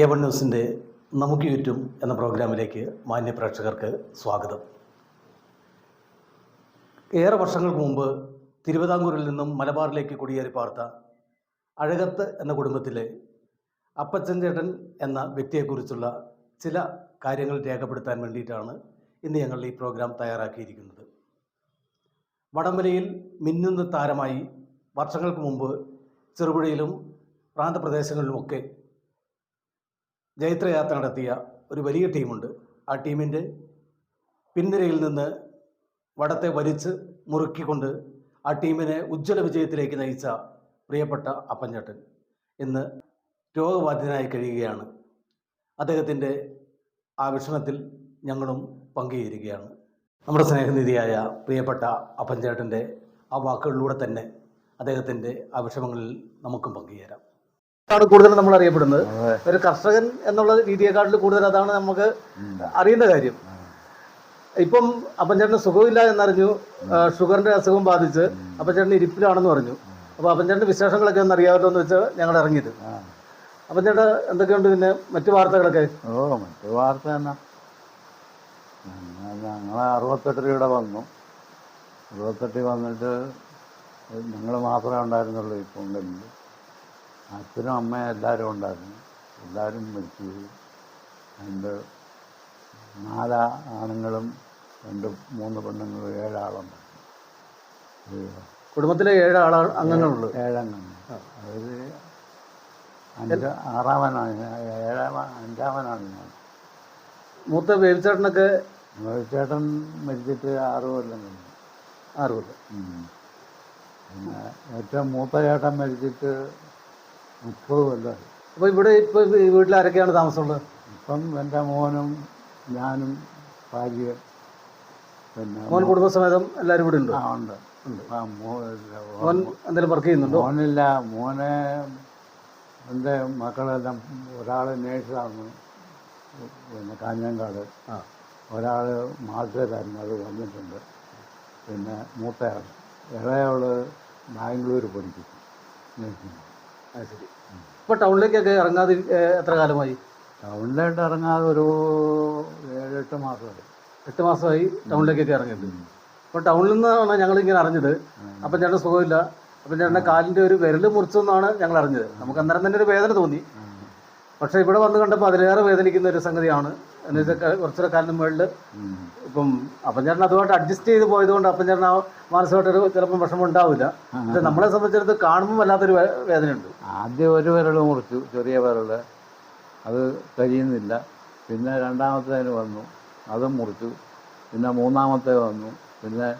A one ന്യൂസിന്റെ നമുക്ക് ചുറ്റും എന്ന പ്രോഗ്രാമിലേക്ക് മാന്യ പ്രേക്ഷകർക്ക് സ്വാഗതം. ഏറെ വർഷങ്ങൾക്ക് മുമ്പ് തിരുവിതാംകൂറിൽ നിന്നും മലബാറിലേക്ക് കുടിയേറി പാർത്ത അഴകത്ത് എന്ന കുടുംബത്തിലെ അപ്പച്ചൻ ചേട്ടൻ എന്ന വ്യക്തിയെക്കുറിച്ചുള്ള ചില കാര്യങ്ങൾ രേഖപ്പെടുത്താൻ വേണ്ടിയിട്ടാണ് ഇന്ന് ഞങ്ങൾ ഈ പ്രോഗ്രാം തയ്യാറാക്കിയിരിക്കുന്നത്. വടംവലയിൽ മിന്നുന്ന താരമായി വർഷങ്ങൾക്ക് മുമ്പ് ചെറുപുഴയിലും പ്രാന്തപ്രദേശങ്ങളിലുമൊക്കെ ജൈത്രയാത്ര നടത്തിയ ഒരു വലിയ ടീമുണ്ട്. ആ ടീമിന്റെ പിൻനിരയിൽ നിന്ന് വടത്തെ വലിച്ച് മുറുക്കിക്കൊണ്ട് ആ ടീമിനെ ഉജ്ജ്വല വിജയത്തിലേക്ക് നയിച്ച പ്രിയപ്പെട്ട അപ്പഞ്ചേട്ടൻ ഇന്ന് രോഗബാധിതനായി കഴിയുകയാണ്. അദ്ദേഹത്തിന്റെ ആ വിഷമത്തിൽ ഞങ്ങളും പങ്കുചേരുകയാണ്. നമ്മുടെ സ്നേഹനിധിയായ പ്രിയപ്പെട്ട അപ്പഞ്ചേട്ടന്റെ ആ വാക്കുകളിലൂടെ തന്നെ അദ്ദേഹത്തിന്റെ ആ വിഷമങ്ങളിൽ നമുക്കും പങ്കുചേരാം. ആണ് കൂടുതൽ നമ്മൾ അറിയപ്പെടുന്നത്. ഒരു കർഷകൻ എന്നുള്ള രീതിയെക്കാട്ടിൽ കൂടുതൽ അതാണ് നമുക്ക് അറിയുന്ന കാര്യം. ഇപ്പം അപ്പൻചേട്ടന് സുഖമില്ല എന്നറിഞ്ഞു. ഷുഗറിന്റെ അസുഖം ബാധിച്ച് അപ്പൻചേട്ടൻ ഇരിപ്പിലാണെന്ന് പറഞ്ഞു. അപ്പൊ അപ്പൻചേട്ടന്റെ വിശേഷങ്ങളൊക്കെ ഒന്ന് അറിയാമല്ലോ എന്ന് വെച്ചാൽ ഞങ്ങൾ ഇറങ്ങിയത്. അപ്പൻചേട്ട എന്തൊക്കെയുണ്ട് പിന്നെ മറ്റു വാർത്തകളൊക്കെ? ഓ മറ്റു വാർത്ത ഞങ്ങൾ അറുപത്തെട്ട് രൂപയുടെ വന്നു. അറുപത്തെട്ടിൽ വന്നിട്ട് ഞങ്ങൾ മാത്രമേ ഉണ്ടായിരുന്നുള്ളൂ ഈ പൊങ്കലിൽ അച്ഛനും അമ്മയും എല്ലാവരും ഉണ്ടായിരുന്നു. എല്ലാവരും മരിച്ചു. രണ്ട് നാല് ആണുങ്ങളും രണ്ട് മൂന്ന് പെണ്ണുങ്ങളും ഏഴാളുണ്ട് കുടുംബത്തിലെ ഏഴ് ആളാ അംഗങ്ങളുള്ളൂ. ഏഴംഗങ്ങൾ. അതായത് അഞ്ച് ആറാമനാണ്. ഞാൻ ഏഴാമ അഞ്ചാമനാണ് ഞാൻ. മൂത്ത വേവിച്ചേട്ടനൊക്കെ വേവിച്ചേട്ടൻ മരിച്ചിട്ട് ആറ് കൊല്ലം കഴിഞ്ഞു. ആറ് കൊല്ലം. പിന്നെ ഏറ്റവും മൂത്ത ചേട്ടൻ മരിച്ചിട്ട് മുപ്പത് കൊല്ലമായി അപ്പൊ ഇവിടെ ഇപ്പൊ വീട്ടിൽ ആരൊക്കെയാണ് താമസമുള്ളത് ഇപ്പം എന്റെ മോനും ഞാനും ഭാര്യ പിന്നെ മോൻ കുടുംബസമേതം എല്ലാവരും ഇവിടെ ഉണ്ട്? ആ ഉണ്ട് ആ മോൻ എന്തെങ്കിലും വർക്ക് ചെയ്യുന്നുണ്ടോ? മോനില്ല. മോനെ എന്റെ മക്കളെല്ലാം ഒരാൾ നേഴ്സാണ്. പിന്നെ കാഞ്ഞങ്ങാട്. ആ. ഒരാൾ മാർച്ചേരായിരുന്നു അത് വന്നിട്ടുണ്ട്. പിന്നെ മൂത്തയാൾ. ഇളയവൾ ബാംഗ്ലൂർ പഠിക്കും നേഴ്സിംഗ് അത് ശരി. ഇപ്പൊ ടൗണിലേക്കൊക്കെ ഇറങ്ങാതെ എത്ര കാലമായി? ടൗണിലായിട്ട് ഇറങ്ങാതെ ഒരു ഏഴെട്ട് മാസമായി. എട്ട് മാസമായി ടൗണിലേക്കൊക്കെ ഇറങ്ങിയിട്ട്. അപ്പോൾ ടൗണിൽ നിന്നാണ് ഞങ്ങൾ ഇങ്ങനെ അറിഞ്ഞത് അപ്പം ചേട്ടൻ സുഖമില്ല. അപ്പം ചേട്ടന്റെ കാലിന്റെ ഒരു വിരൽ മുറിച്ചെന്നാണ് ഞങ്ങൾ അറിഞ്ഞത്. നമുക്ക് അന്നേരം തന്നെ ഒരു വേദന തോന്നി. പക്ഷേ ഇവിടെ വന്ന് കണ്ടപ്പോൾ അതിലേറെ വേദനിക്കുന്ന ഒരു സംഗതിയാണ്. എന്ന് വെച്ചാൽ കുറച്ചൊരു കാലിന് മുകളിൽ. ഇപ്പം അപ്പം ചേട്ടൻ അതുമായിട്ട് അഡ്ജസ്റ്റ് ചെയ്ത് പോയതുകൊണ്ട് അപ്പം ചേട്ടൻ ആ മാനസികമായിട്ടൊരു ചിലപ്പം വിഷമം ഉണ്ടാവില്ല. പക്ഷെ നമ്മളെ സംബന്ധിച്ചിടത്ത് കാണുമ്പോൾ വല്ലാത്തൊരു വേദനയുണ്ട്. ആദ്യം ഒരു വിരൽ മുറിച്ചു ചെറിയ വിരൽ അത് കഴിയുന്നില്ല. പിന്നെ രണ്ടാമത്തേന് വന്നു. അതും മുറിച്ചു. പിന്നെ മൂന്നാമത്തെ വന്നു. പിന്നെ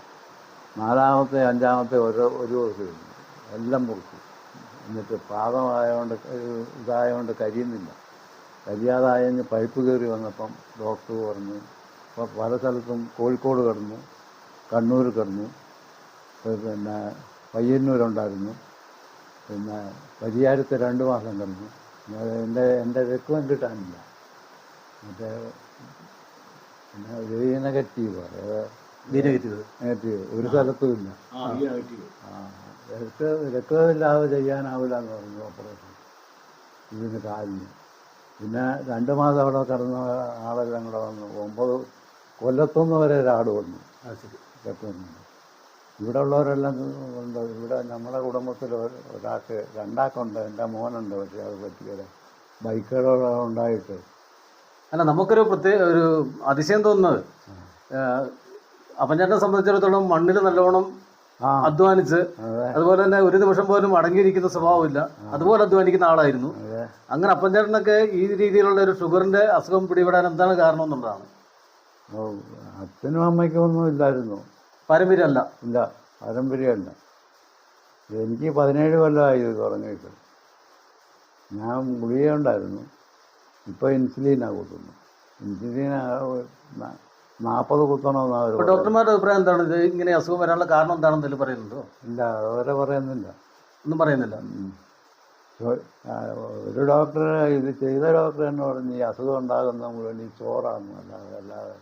നാലാമത്തെ അഞ്ചാമത്തെ ഓരോ ഒരു ദിവസം എല്ലാം മുറിച്ചു. എന്നിട്ട് പാദമായതുകൊണ്ട് ക- ഇതായതുകൊണ്ട് കരിയുന്നില്ല കരിയാതായതിന് പൈപ്പ് കയറി വന്നപ്പം ഡോക്ടർ പറഞ്ഞു അപ്പോൾ പല സ്ഥലത്തും കോഴിക്കോട് കിടന്നു കണ്ണൂർ കിടന്നു പിന്നെ പയ്യന്നൂരുണ്ടായിരുന്നു പിന്നെ പരിയാരത്ത് രണ്ട് മാസം കിടന്നു എന്റെ എന്റെ രക്തം കിട്ടാനില്ല മറ്റേ പിന്നെ ഒരു നെഗറ്റീവ് നെഗറ്റീവ് ഒരു സ്ഥലത്തും ഇല്ല ആ രക്ത രക്തമില്ലാതെ ചെയ്യാനാവില്ല എന്ന് പറഞ്ഞു ഓപ്പറേഷൻ ഇതിന് കാലിന് പിന്നെ രണ്ട് മാസം അവിടെ കിടന്ന ആളെല്ലാം കൂടെ വന്നു. ഒമ്പത് കൊല്ലത്തുനിന്ന് വരെ ഒരാട് വന്നു. രക്തം ഇവിടെ ഉള്ളവരെല്ലാം ഉണ്ട് ഇവിടെ നമ്മുടെ കുടുംബത്തിൽ ഒരു- ഒരാൾക്ക് രണ്ടാക്കുണ്ട് എന്റെ മോനുണ്ട് പക്ഷേ അത് പറ്റിയത് ബൈക്കുകളുണ്ടായിട്ട് അല്ല നമുക്കൊരു പ്രത്യേക ഒരു അതിശയം തോന്നുന്നത്. അപ്പം ചേട്ടനെ സംബന്ധിച്ചിടത്തോളം മണ്ണിൽ നല്ലോണം അധ്വാനിച്ച് അതുപോലെ തന്നെ ഒരു നിമിഷം പോലും അടങ്ങിയിരിക്കുന്ന സ്വഭാവമില്ല. അതുപോലെ അധ്വാനിക്കുന്ന ആളായിരുന്നു. അങ്ങനെ അങ്ങനെ അപ്പഞ്ചേട്ടനൊക്കെ ഈ രീതിയിലുള്ള ഒരു ഷുഗറിന്റെ അസുഖം പിടിപെടാൻ എന്താണ് കാരണം എന്നുള്ളതാണ്. അച്ഛനും അമ്മയ്ക്കും ഒന്നും ഇല്ലായിരുന്നു. പാരമ്പര്യമല്ല. ഇല്ല പാരമ്പര്യമല്ല. എനിക്ക് പതിനേഴ് കൊല്ലമായി ഇത് തുടങ്ങിയിട്ട്. ഞാൻ ഗുളിക ഉണ്ടായിരുന്നു. ഇപ്പോൾ ഇൻസുലിനാണ് കൂട്ടുന്നു. ഇൻസുലിൻ നാൽപ്പത് കുത്തണമെന്നാണ് അവർ അപ്പൊ ഡോക്ടർമാരുടെ അഭിപ്രായം എന്താണ്? ഇത് ഇങ്ങനെ അസുഖം വരാനുള്ള കാരണം എന്താണെന്ന് എന്തെങ്കിലും പറയുന്നുണ്ടോ? ഇല്ല അവരെ പറയുന്നില്ല. ഒന്നും പറയുന്നില്ല. ഒരു ഡോക്ടർ ഇത് ചെയ്ത ഡോക്ടർ എന്ന് പറഞ്ഞ് ഈ അസുഖം ഉണ്ടാകുന്ന മുഴുവൻ ഈ ചോറാണ് അല്ലാതെ അല്ലാതെ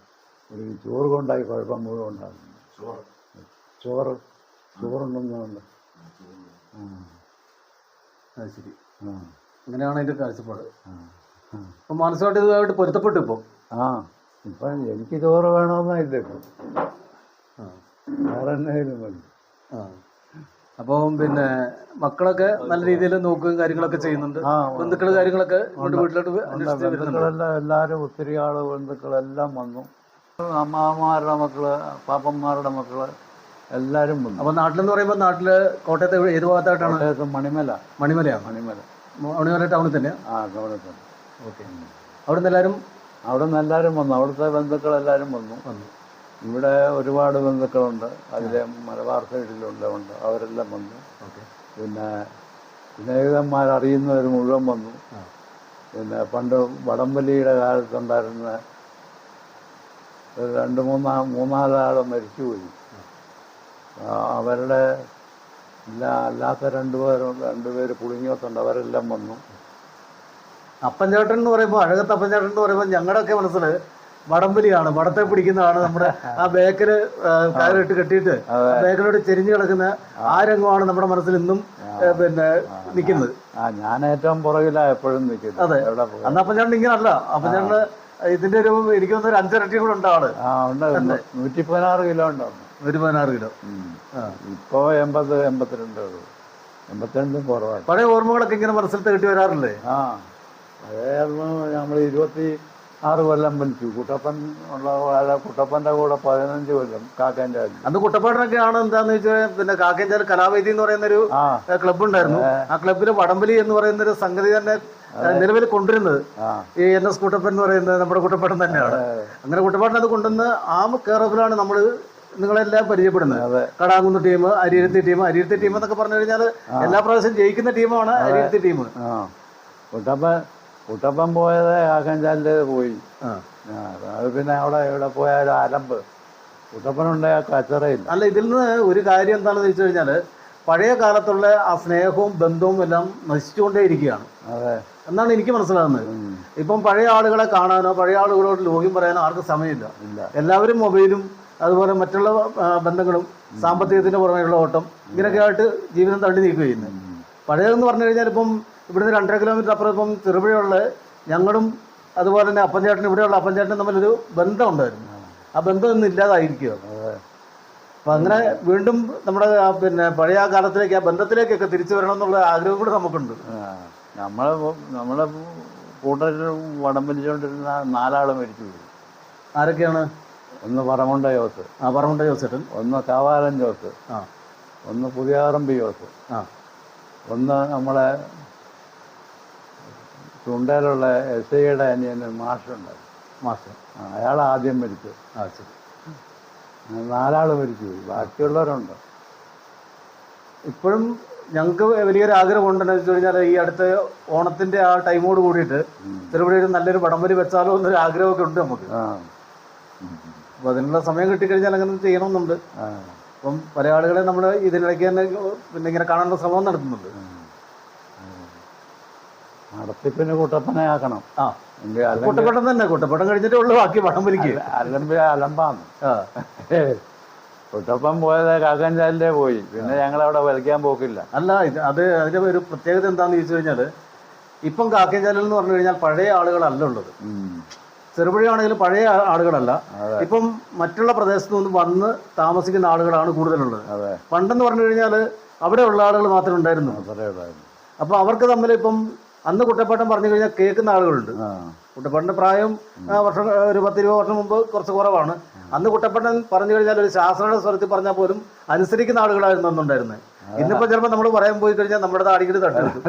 ഒരു ഈ ചോറ് കൊണ്ടായി കുഴപ്പം മുഴുവൻ ഉണ്ടാകുന്നു. ചോറ്. ചോറുണ്ടെന്നുണ്ട് ആ. അത് ശരി. ആ. അങ്ങനെയാണ് അതിന്റെ കാഴ്ചപ്പാട്. ആ. ആ. മാനസികമായിട്ട് ഇതുമായിട്ട് പൊരുത്തപ്പെട്ടു ഇപ്പോൾ ആ. ഇപ്പം എനിക്ക് ചോറ് വേണമെന്നില്ല ഇപ്പം വേറെ എന്തെങ്കിലും മതി. അപ്പം പിന്നെ മക്കളൊക്കെ നല്ല രീതിയിൽ നോക്കുകയും കാര്യങ്ങളൊക്കെ ചെയ്യുന്നുണ്ട്. ആ ബന്ധുക്കൾ കാര്യങ്ങളൊക്കെ ഇങ്ങോട്ട് വീട്ടിലോട്ട് ഉണ്ട്. അന്വേഷിച്ച് വരുന്നുണ്ട്. ബന്ധുക്കളെല്ലാം എല്ലാവരും ഒത്തിരി ആൾ ബന്ധുക്കളെല്ലാം വന്നു. അമ്മമാരുടെ മക്കൾ പാപ്പന്മാരുടെ മക്കൾ എല്ലാരും വന്നു. അപ്പൊ നാട്ടിലെന്ന് പറയുമ്പോൾ നാട്ടിൽ കോട്ടയത്തെ എവിടെ- ഏത് ഭാഗത്തായിട്ടാണ്? കോട്ടയത്ത് മണിമല. മണിമലയാണ് മണിമല. മണിമല ടൗണിൽ തന്നെ ആ തന്നെ. ഓക്കെ. അവിടെ നിന്ന് എല്ലാവരും അവിടെ നിന്ന് എല്ലാവരും വന്നു. അവിടുത്തെ ബന്ധുക്കളെല്ലാവരും വന്നു. വന്നു. ഇവിടെ ഒരുപാട് ബന്ധുക്കളുണ്ട്. അതിലെ മലബാർ സൈഡിലുള്ളവണ്ട് അവരെല്ലാം വന്നു. പിന്നെ സ്നേഹിതന്മാർ അറിയുന്നവർ മുഴുവൻ വന്നു. പിന്നെ പണ്ട് വടംവലിയുടെ കാലത്തുണ്ടായിരുന്ന ഒരു രണ്ട് മൂന്നാ മൂന്നാലാളെ മരിച്ചുപോയി. അവരുടെ ഇല്ല അല്ലാത്ത രണ്ടുപേരും രണ്ടുപേര് പുളിഞ്ഞോത്തുണ്ട് അവരെല്ലാം വന്നു. അപ്പൻചേട്ടൻ എന്ന് പറയുമ്പോൾ അഴകത്ത് അപ്പൻചേട്ടൻ എന്ന് പറയുമ്പോൾ ഞങ്ങളുടെയൊക്കെ മനസ്സിൽ വടംവലിയാണ്. വടത്തെ പിടിക്കുന്നതാണ് നമ്മുടെ ആ ബേക്കൽ കയറിട്ട് കെട്ടിയിട്ട്. ബേക്കലോട് ചെരിഞ്ഞു കിടക്കുന്ന ആ രംഗമാണ് നമ്മുടെ മനസ്സിൽ ഇന്നും പിന്നെ നിൽക്കുന്നത്. ആ ഞാൻ ഏറ്റവും പുറകിലാണ് എപ്പോഴും നിൽക്കുന്നത്. അതെ. അന്ന് അപ്പൻചേട്ടൻ ഇങ്ങനല്ല. അപ്പൻചേട്ടന് ഇതിന്റെ ഒരു എനിക്ക് തോന്നുന്നു ഒരു അഞ്ചരട്ടി കൂടെ ഉണ്ട്. ആൾ നൂറ്റി പതിനാറ് കിലോ ഉണ്ടാവും. നൂറ്റി പതിനാറ് കിലോ ഇപ്പൊ എൺപത് എൺപത്തിരണ്ട് എൺപത്തിരണ്ടും കുറവാണ്. പഴയ ഓർമ്മകളൊക്കെ ഇങ്ങനെ മനസ്സിൽ തേട്ടി വരാറില്ലേ? ആ. അതായിരുന്നു നമ്മൾ ഇരുപത്തി ആറ് കൊല്ലം വലിച്ചു കുട്ടപ്പൻ ഉള്ള കാല കുട്ടപ്പന്റെ കൂടെ പതിനഞ്ച് കൊല്ലം കാക്കേന്റെ അന്ന് കുട്ടപ്പാടിനൊക്കെ ആണ് എന്താന്ന് വെച്ചാൽ പിന്നെ കാക്കേന്റെ കലാവേദി എന്ന് പറയുന്ന ഒരു ക്ലബ് ക്ലബ്ബ് ഉണ്ടായിരുന്നു ആ ക്ലബ്ബിലെ വടംവലി എന്ന് പറയുന്ന ഒരു സംഗതി തന്നെ നിലവിൽ കൊണ്ടുവരുന്നത്. ഈ എൻ എസ് കുട്ടപ്പൻ എന്ന് പറയുന്നത് നമ്മുടെ കുട്ടപ്പാടം തന്നെയാണ്. അങ്ങനെ കുട്ടപ്പാടൻ അത് കൊണ്ടുവന്ന് ആ കെയറോഫിലാണ് നമ്മൾ നിങ്ങളെല്ലാം പരിചയപ്പെടുന്നത്. കടാങ്ങുന്ന കടാകുന്ന ടീം അരിയരുത്തി ടീം അരിയരുത്തി ടീം എന്നൊക്കെ പറഞ്ഞു കഴിഞ്ഞാൽ എല്ലാ പ്രാവശ്യം ജയിക്കുന്ന ടീമാണ് അരിയരുത്തി ടീം. കുട്ടപ്പ കുട്ടപ്പൻ കുട്ടപ്പൻ പോയത് കാക്കഞ്ചാലിന്റെ പോയി. അത് പിന്നെ അവിടെ ഇവിടെ പോയാൽ അലമ്പ്. കുട്ടപ്പനുണ്ടായ കച്ചറയില്ല. അല്ല ഇതിൽ നിന്ന് ഒരു കാര്യം എന്താണെന്ന് വെച്ച് കഴിഞ്ഞാൽ പഴയ കാലത്തുള്ള ആ സ്നേഹവും ബന്ധവും എല്ലാം നശിച്ചുകൊണ്ടേ ഇരിക്കുകയാണ് അതെ. എന്നാണ് എനിക്ക് മനസ്സിലാകുന്നത്. ഇപ്പം പഴയ ആളുകളെ കാണാനോ പഴയ ആളുകളോട് ലോഹ്യം പറയാനോ ആർക്കും സമയമില്ല. എല്ലാവരും മൊബൈലും അതുപോലെ മറ്റുള്ള ബന്ധങ്ങളും സാമ്പത്തികത്തിന്റെ പുറമെയുള്ള ഓട്ടം ഇങ്ങനെയൊക്കെ ആയിട്ട് ജീവിതം തള്ളി നീക്കുകയാണ്. പഴയതെന്ന് പറഞ്ഞു കഴിഞ്ഞാൽ ഇപ്പം ഇവിടുന്ന് രണ്ടര കിലോമീറ്റർ അപ്പുറം ഇപ്പം ചെറുപുഴയുള്ള ഞങ്ങളും അതുപോലെ തന്നെ അപ്പഞ്ചേട്ടനും ഇവിടെയുള്ള അപ്പഞ്ചേട്ടനും തമ്മിലൊരു ബന്ധം ഉണ്ടായിരുന്നു ആ ബന്ധം ഇന്ന് ഇല്ലാതായിരിക്കുക അതെ അപ്പം അങ്ങനെ വീണ്ടും നമ്മുടെ പിന്നെ പഴയ കാലത്തിലേക്ക് ആ ബന്ധത്തിലേക്കൊക്കെ തിരിച്ചു വരണം എന്നുള്ള ആഗ്രഹം കൂടെ നമുക്കുണ്ട്. നമ്മളെ നമ്മളെ കൂട്ടത്തിൽ വടം വലിച്ചുകൊണ്ടിരുന്ന നാലാളും മരിച്ചു പോയി. ആരൊക്കെയാണ്? ഒന്ന് പറമുണ്ട ജോസ്. ആ പറമുണ്ട ജോസേട്ടൻ ഒന്ന് കാവാലൻ ജോസ്. ആ. ഒന്ന് പുതിയാറമ്പി ജോസ്. ആ. ഒന്ന് നമ്മളെ ചുണ്ടയിലുള്ള എസ് ഐയുടെ അനിയൻ മാഷുണ്ട്. മാഷ്. അയാൾ ആദ്യം മരിച്ചു. ആ ശരി. നാലാൾ മരിച്ചു. ബാക്കിയുള്ളവരുണ്ട്. ഇപ്പോഴും ഞങ്ങൾക്ക് വലിയൊരു ആഗ്രഹം ഉണ്ടെന്ന് വെച്ച് കഴിഞ്ഞാൽ ഈ അടുത്ത ഓണത്തിന്റെ ആ ടൈമോട് കൂടിയിട്ട് ഉം. നല്ലൊരു നല്ലൊരു വടംവലി വെച്ചാലോ എന്നൊരു ആഗ്രഹമൊക്കെ ഉണ്ട് നമുക്ക്. അപ്പൊ അപ്പോൾ അതിനുള്ള സമയം കിട്ടിക്കഴിഞ്ഞാൽ അങ്ങനെ ചെയ്യണമെന്നുണ്ട്. അപ്പം പല ആളുകളെ നമ്മൾ ഇതിനിടയ്ക്ക് തന്നെ പിന്നെ ഇങ്ങനെ കാണാനുള്ള ശ്രമം നടത്തുന്നുണ്ട്. നടത്തിപ്പിന് കുട്ടപ്പനെ ആക്കണം. ആ. അല്ലെങ്കിൽ തന്നെ. കുട്ടപ്പട്ടം കഴിഞ്ഞിട്ടേ ഉള്ളു ബാക്കി വടംവലിക്ക് അലമ്പ അലമ്പാന്ന്. കുട്ടപ്പം പോയത് കാക്കഞ്ചാലിന്റെ പോയി. പിന്നെ ഞങ്ങൾ അവിടെ വലിക്കാൻ പോക്കില്ല. അല്ല ഇത് അത് അതിന്റെ ഒരു പ്രത്യേകത എന്താന്ന് ചോദിച്ചു കഴിഞ്ഞാൽ ഇപ്പം കാക്കാഞ്ചാലിൽ എന്ന് പറഞ്ഞു കഴിഞ്ഞാൽ പഴയ ആളുകളല്ല ഉള്ളത്. ചെറുപുഴയാണെങ്കിലും പഴയ ആളുകളല്ല. ഇപ്പം മറ്റുള്ള പ്രദേശത്തു നിന്ന് വന്ന് താമസിക്കുന്ന ആളുകളാണ് കൂടുതലുള്ളത്. പണ്ടെന്ന് പറഞ്ഞു കഴിഞ്ഞാൽ ഉള്ള ആളുകൾ മാത്രമേ ഉണ്ടായിരുന്നു അപ്പൊ അവർക്ക് തമ്മിൽ ഇപ്പം അന്ന് കുട്ടപ്പാട്ടം പറഞ്ഞു കഴിഞ്ഞാൽ കേൾക്കുന്ന ആളുകളുണ്ട്. കുട്ടപ്പാട്ടിന്റെ പ്രായം വർഷം ഒരു പത്തിരുപത് വർഷം മുമ്പ് കുറച്ച് കുറവാണ്. അന്ന് കുട്ടപ്പാട്ടൻ പറഞ്ഞു കഴിഞ്ഞാൽ ഒരു ശാസ്ത്രയുടെ സ്വരത്തിൽ പറഞ്ഞാൽ പോലും അനുസരിക്കുന്ന ആളുകളായിരുന്നു അന്നുണ്ടായിരുന്നത് ഇന്നിപ്പോ ചിലപ്പോ നമ്മൾ പറയാൻ പോയി കഴിഞ്ഞാൽ നമ്മുടെ താടിക്കടി തട്ടെടുക്കും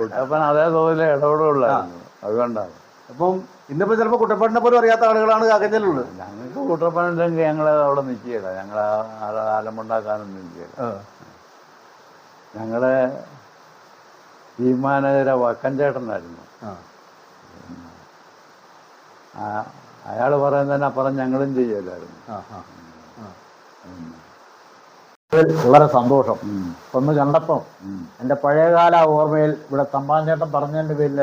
കുട്ടപ്പൻ അതേ തോതിൽ ഇടപെടുള്ള അതുകൊണ്ടാണ് അപ്പം ഇന്നിപ്പോ ചിലപ്പോ കുട്ടപ്പാടിനെ പോലും അറിയാത്ത ആളുകളാണ് കാക്കഞ്ചലുള്ളത് ഞങ്ങൾക്ക് കുട്ടപ്പാടുണ്ടെങ്കിൽ ഞങ്ങൾ അവിടെ നിൽക്കുകയില്ല. ഞങ്ങൾ ആലമുണ്ടാക്കാനൊന്നും നിൽക്കുകയില്ല. ഞങ്ങളുടെ ടീം മാനേജരെ വക്കൻചേട്ടനായിരുന്നു അയാൾ പറയുന്നതിനപ്പുറം ഞങ്ങളും ചെയ്യലായിരുന്നു. വളരെ സന്തോഷം. ഒന്ന് കണ്ടപ്പം. എന്റെ പഴയകാല ഓർമ്മയിൽ ഇവിടെ തമ്പാഞ്ചേട്ടൻ പറഞ്ഞതിന്റെ പേരിൽ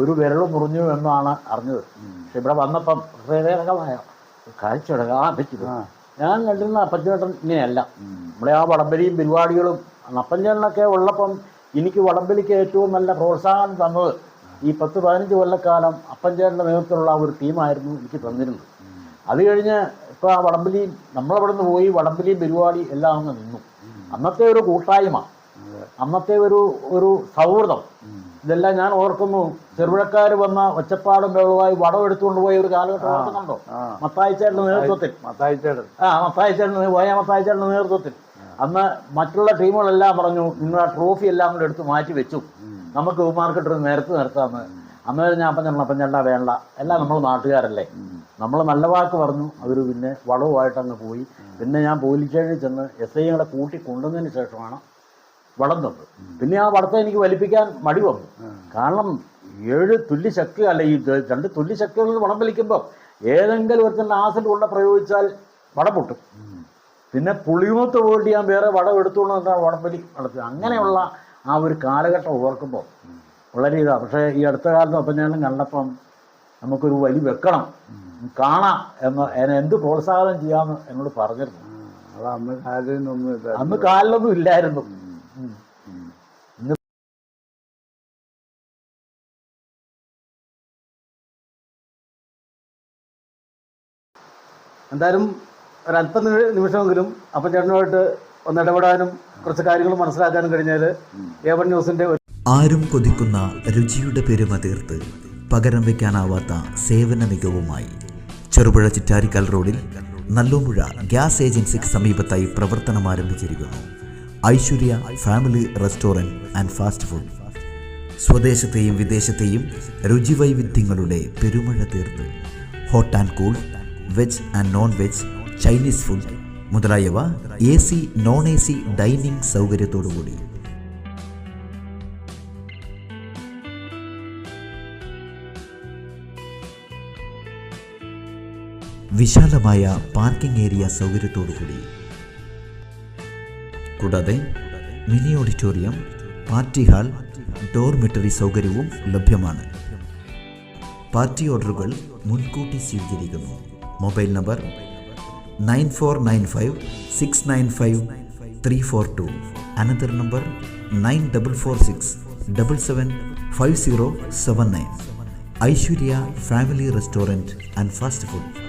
ഒരു വിരൽ മുറിഞ്ഞു എന്നാണ് അറിഞ്ഞത്. പക്ഷെ ഇവിടെ വന്നപ്പം ഹൃദയകരമായ കാഴ്ചയുടെ പറ്റിയത്. ഞാൻ കണ്ടിരുന്ന അപ്പച്ചേട്ടൻ ഇങ്ങനെയല്ല. നമ്മുടെ ആ വടംവലിയും പരിപാടികളും അപ്പഞ്ചേട്ടനൊക്കെ ഉള്ളപ്പം എനിക്ക് വടംവലിക്ക് ഏറ്റവും നല്ല പ്രോത്സാഹനം തന്നത് ഈ പത്ത് പതിനഞ്ച് കൊല്ലക്കാലം അപ്പഞ്ചേട്ടന്റെ നേതൃത്വത്തിലുള്ള ഒരു ടീമായിരുന്നു എനിക്ക് തന്നിരുന്നത്. അത് കഴിഞ്ഞ് ഇപ്പോൾ ആ വടംവലി നമ്മളവിടെ നിന്ന് പോയി വടംവലിയും പരിപാടി എല്ലാം അങ്ങ് നിന്നു. അന്നത്തെ ഒരു കൂട്ടായ്മ അന്നത്തെ ഒരു ഒരു സൗഹൃദം ഇതെല്ലാം ഞാൻ ഓർക്കുന്നു. ചെറുപുഴക്കാർ വന്ന ഒച്ചപ്പാടും വെള്ളവുമായി വടം എടുത്തുകൊണ്ട് പോയ ഒരു കാലഘട്ടം ഓർക്കുന്നുണ്ടോ? മത്തായിച്ചേട്ടന്റെ നേതൃത്വത്തിൽ. മത്തായിച്ചേട്ടൻ. ആ മത്തായിച്ചേട്ടന് പോയ മത്തായിച്ചേട്ടന്റെ നേതൃത്വത്തിൽ. അന്ന് മറ്റുള്ള ടീമുകളെല്ലാം പറഞ്ഞു നിങ്ങൾ ആ ട്രോഫി എല്ലാം കൂടെ എടുത്ത് മാറ്റി വെച്ചു. നമുക്ക് മാർക്കറ്റ് നേരത്തെ നിർത്താമെന്ന് അന്നേരം ഞാൻ ചെല്ലണം അപ്പം ചേട്ടാ വേണ്ട എല്ലാം നമ്മൾ നാട്ടുകാരല്ലേ. നമ്മൾ നല്ല വാക്ക് പറഞ്ഞു അവർ പിന്നെ വളവുമായിട്ട് അങ്ങ് പോയി. പിന്നെ ഞാൻ സ്റ്റേഷനിൽ ചെന്ന് എസ് ഐകളെ കൂട്ടി കൊണ്ടുവന്നതിന് ശേഷമാണ് വടം തന്നത്. പിന്നെ ആ വടത്തെ എനിക്ക് വലിപ്പിക്കാൻ മടി വന്നു. കാരണം ഏഴ് തുല്യ ശക്തി അല്ല ഈ രണ്ട് തുല്യ ശക്തികളിൽ വളം വലിക്കുമ്പോൾ ഏതെങ്കിലും ഒരുത്തന്റെ ആസിഡ് കൊണ്ട് പ്രയോഗിച്ചാൽ വടം പൊട്ടും. പിന്നെ പുളിമൂത്ത് പോയിട്ട് ഞാൻ വേറെ വടം എടുത്തോളൂ എന്നാൽ വടപ്പലി നടത്തി അങ്ങനെയുള്ള ആ ഒരു കാലഘട്ടം ഓർക്കുമ്പോൾ വളരെ ഇതാണ് പക്ഷേ ഈ അടുത്ത കാലത്ത് അപ്പം ഞാൻ കണ്ടപ്പം നമുക്കൊരു വലി വെക്കണം. കാണാം എന്ന് എന്നെ എന്ത് പ്രോത്സാഹനം ചെയ്യാമെന്ന് എന്നോട് പറഞ്ഞിരുന്നു. അന്ന് കാലിലൊന്നും ഇല്ലായിരുന്നു. എന്തായാലും ഒരല്പ നിമിഷമെങ്കിലും അപ്പം ചേട്ടനുമായിട്ട് ഒന്ന് ഇടപെടാനും കുറച്ച് കാര്യങ്ങൾ മനസ്സിലാക്കാനും ഏവൺ ന്യൂസിന്റെ ഒരു ആരും കൊതിക്കുന്ന രുചിയുടെ പെരുമ തീർത്ത് പകരം വയ്ക്കാനാവാത്ത സേവന മികവുമായി ചെറുപുഴ ചിറ്റാരിക്കൽ റോഡിൽ നല്ലോമ്പുഴ ഗ്യാസ് ഏജൻസിക്ക് സമീപത്തായി പ്രവർത്തനം ആരംഭിച്ചിരിക്കുന്നു. Aishwarya family restaurant and fast food. സ്വദേശത്തെയും വിദേശത്തെയും രുചിവൈവിധ്യങ്ങളുടെ പെരുമഴ തീർത്ത്. Hot and cool veg and non veg Chinese food മുതലായവ A C non A C dining സൗകര്യത്തോടുകൂടി. വിശാലമായ പാർക്കിംഗ് ഏരിയ സൗകര്യത്തോടുകൂടി. കൂടാതെ mini auditorium party hall dormitory സൗകര്യവും ലഭ്യമാണ്. പാർട്ടി ഓർഡറുകൾ മുൻകൂട്ടി സ്വീകരിക്കുന്നു. Mobile number nine four nine five six nine five three four two. Another number nine double four six double seven five zero seven nine. Aishwarya Family Restaurant and Fast Food.